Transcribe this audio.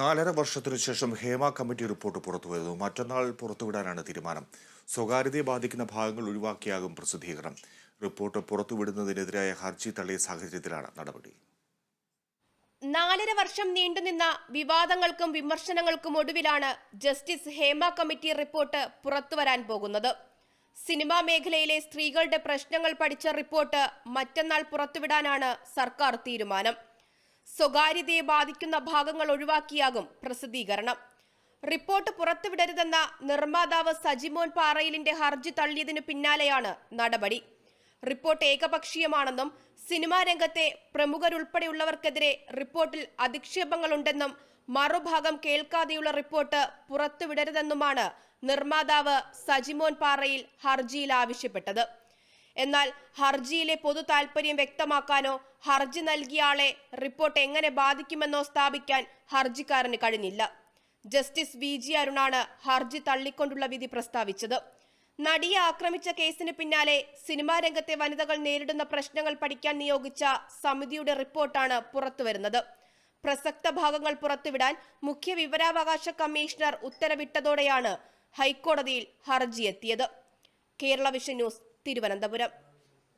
നാലര വർഷത്തിനു ശേഷം ഹേമ കമ്മിറ്റി റിപ്പോർട്ട് പുറത്തുവരുന്നു മറ്റന്നാൾ പുറത്തുവിടാനാണ് തീരുമാനം. സ്വകാര്യതയെ ബാധിക്കുന്ന ഭാഗങ്ങൾ ഒഴിവാക്കിയാകും പ്രസിദ്ധീകരണം. റിപ്പോർട്ട് പുറത്തുവിടുന്നതിനെതിരായ ഹർജി തള്ളിയ സാഹചര്യത്തിലാണ് നടപടി. നാലര വർഷം നീണ്ടുനിന്ന വിവാദങ്ങൾക്കും വിമർശനങ്ങൾക്കും ഒടുവിലാണ് ജസ്റ്റിസ് ഹേമ കമ്മിറ്റി റിപ്പോർട്ട് പുറത്തുവരാൻ പോകുന്നത്. സിനിമാ മേഖലയിലെ സ്ത്രീകളുടെ പ്രശ്നങ്ങൾ പഠിച്ച റിപ്പോർട്ട് മറ്റന്നാൾ പുറത്തുവിടാനാണ് സർക്കാർ തീരുമാനം. സ്വകാര്യതയെ ബാധിക്കുന്ന ഭാഗങ്ങൾ ഒഴിവാക്കിയാകും പ്രസിദ്ധീകരണം. റിപ്പോർട്ട് പുറത്തുവിടരുതെന്ന നിർമ്മാതാവ് സജിമോൻ പാറയിലിന്റെ ഹർജി തള്ളിയതിനു പിന്നാലെയാണ് നടപടി. റിപ്പോർട്ട് ഏകപക്ഷീയമാണെന്നും സിനിമാ രംഗത്തെ പ്രമുഖരുൾപ്പെടെയുള്ളവർക്കെതിരെ റിപ്പോർട്ടിൽ അധിക്ഷേപങ്ങളുണ്ടെന്നും മറുഭാഗം കേൾക്കാതെയുള്ള റിപ്പോർട്ട് പുറത്തുവിടരുതെന്നുമാണ് നിർമ്മാതാവ് സജിമോൻ പാറയിൽ ഹർജിയിൽ ആവശ്യപ്പെട്ടത്. എന്നാൽ ഹർജിയിലെ പൊതു താൽപര്യം വ്യക്തമാക്കാനോ ഹർജി നൽകിയ ആളെ റിപ്പോർട്ട് എങ്ങനെ ബാധിക്കുമെന്നോ സ്ഥാപിക്കാൻ ഹർജിക്കാരന് കഴിഞ്ഞില്ല. ജസ്റ്റിസ് വി ജി അരുണാണ് ഹർജി തള്ളിക്കൊണ്ടുള്ള വിധി പ്രസ്താവിച്ചത്. നടിയെ ആക്രമിച്ച കേസിന് പിന്നാലെ സിനിമാ രംഗത്തെ വനിതകൾ നേരിടുന്ന പ്രശ്നങ്ങൾ പഠിക്കാൻ നിയോഗിച്ച സമിതിയുടെ റിപ്പോർട്ടാണ് പുറത്തുവരുന്നത്. പ്രസക്ത ഭാഗങ്ങൾ പുറത്തുവിടാൻ മുഖ്യ വിവരാവകാശ കമ്മീഷണർ ഉത്തരവിട്ടതോടെയാണ് ഹൈക്കോടതിയിൽ ഹർജി എത്തിയത് കേരള വിഷൻ ന്യൂസ് തിരുവനന്തപുരം.